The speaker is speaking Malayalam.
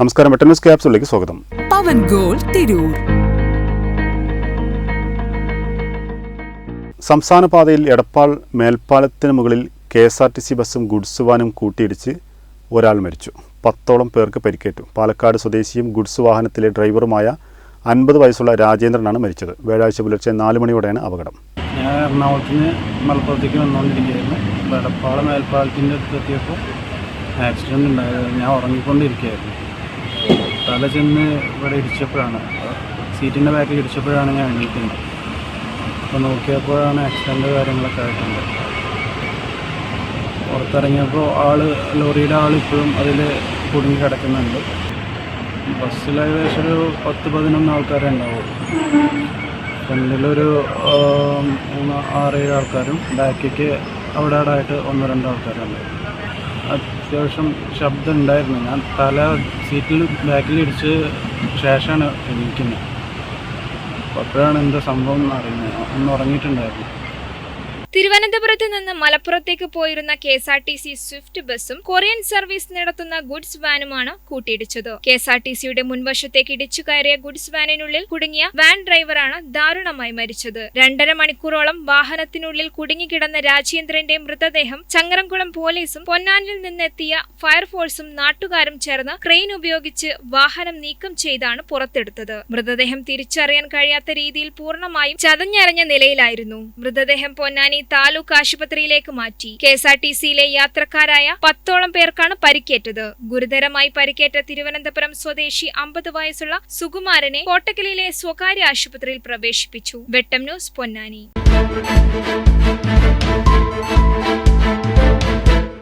നമസ്കാരം ക്യാപ്സിലേക്ക് സ്വാഗതം. പവൻ ഗോൾ തിരൂർ. സംസ്ഥാന പാതയിൽ എടപ്പാൾ മേൽപ്പാലത്തിന് മുകളിൽ K S R T C ബസ്സും ഗുഡ്സ് വാനും കൂട്ടിയിടിച്ച് ഒരാൾ മരിച്ചു. പത്തോളം പേർക്ക് പരിക്കേറ്റു. പാലക്കാട് സ്വദേശിയും ഗുഡ്സ് വാഹനത്തിലെ ഡ്രൈവറുമായ അൻപത് വയസ്സുള്ള രാജേന്ദ്രനാണ് മരിച്ചത്. വ്യാഴാഴ്ച പുലർച്ചെ നാല് മണിയോടെയാണ് അപകടം. ഞാൻ എറണാകുളത്ത് നിന്ന് മലപ്പുറത്തേക്ക് വന്നുകൊണ്ടിരിക്കുകയായിരുന്നു. അപ്പോൾ എടപ്പാള മേൽപ്പാലത്തിന്റെ അടുത്തെത്തിയപ്പോൾ ആക്സിഡന്റ് ആക്സിഡന്റ് ഉണ്ടായത് ഞാൻ ഉറങ്ങിക്കൊണ്ടിരിക്കുകയായിരുന്നു. തല ചെന്ന് ഇവിടെ ഇടിച്ചപ്പോഴാണ്. സീറ്റിന്റെ ബാക്കിൽ ഇടിച്ചപ്പോഴാണ് ഞാൻ എണീക്കുന്നത്. അപ്പോൾ നോക്കിയപ്പോഴാണ് ആക്സിഡന്റ് കാര്യങ്ങളൊക്കെ ആയിട്ടുണ്ട്. പുറത്തിറങ്ങിയപ്പോൾ ആൾ ലോറിയുടെ ആൾ ഇപ്പോഴും അതിൽ കുടുങ്ങി കിടക്കുന്നുണ്ട്. ബസ്സിൽ ഏകദേശം ഒരു പത്ത് പതിനൊന്ന് ആൾക്കാരെ ഉണ്ടാവും ഫ്രണ്ടിലൊരു മൂന്ന് ആറേഴ് ആൾക്കാരും ബാക്കിക്ക് അവിടെ ആയിട്ട് ഒന്ന് രണ്ട് ആൾക്കാരുണ്ട്. അത്യാവശ്യം ശബ്ദം ഉണ്ടായിരുന്നു ഞാൻ തല സീറ്റിൽ ബാക്കിൽ ഇടിച്ച് ശേഷമാണ് എണീക്കുന്നത്. അപ്പോഴാണ് എന്താ സംഭവം എന്ന് അറിയുന്നത്. ഒന്ന് ഉറങ്ങിയിട്ടുണ്ടായിരുന്നു. തിരുവനന്തപുരത്ത് നിന്ന് മലപ്പുറത്തേക്ക് പോയിരുന്ന K S R T C swift ബസ്സും കൊറിയൻ സർവീസ് നടത്തുന്ന ഗുഡ്സ് വാനുമാണ് കൂട്ടിയിടിച്ചത്. കെ എസ് ആർ ടി സിയുടെ മുൻവശത്തേക്ക് ഇടിച്ചു കയറിയ ഗുഡ്സ് വാനിനുള്ളിൽ കുടുങ്ങിയ വാൻ ഡ്രൈവറാണ് ദാരുണമായി മരിച്ചത്. രണ്ടര മണിക്കൂറോളം വാഹനത്തിനുള്ളിൽ കുടുങ്ങിക്കിടന്ന രാജേന്ദ്രന്റെ മൃതദേഹം ചങ്ങരംകുളം പോലീസും പൊന്നാനിൽ നിന്നെത്തിയ ഫയർഫോഴ്സും നാട്ടുകാരും ചേർന്ന് ക്രെയിൻ ഉപയോഗിച്ച് വാഹനം നീക്കം ചെയ്താണ് പുറത്തെടുത്തത്. മൃതദേഹം തിരിച്ചറിയാൻ കഴിയാത്ത രീതിയിൽ പൂർണമായും ചതഞ്ഞരഞ്ഞ നിലയിലായിരുന്നു. മൃതദേഹം പൊന്നാനി താലൂക്ക് ആശുപത്രിയിലേക്ക് മാറ്റി. കെ എസ് ആർ ടി സിയിലെ യാത്രക്കാരായ പത്തോളം പേർക്കാണ് പരിക്കേറ്റത്. ഗുരുതരമായി പരിക്കേറ്റ തിരുവനന്തപുരം സ്വദേശി അമ്പത് വയസ്സുള്ള സുകുമാരനെ കോട്ടക്കലിലെ സ്വകാര്യ ആശുപത്രിയിൽ പ്രവേശിപ്പിച്ചു. വെട്ടം ന്യൂസ് പൊന്നാനി.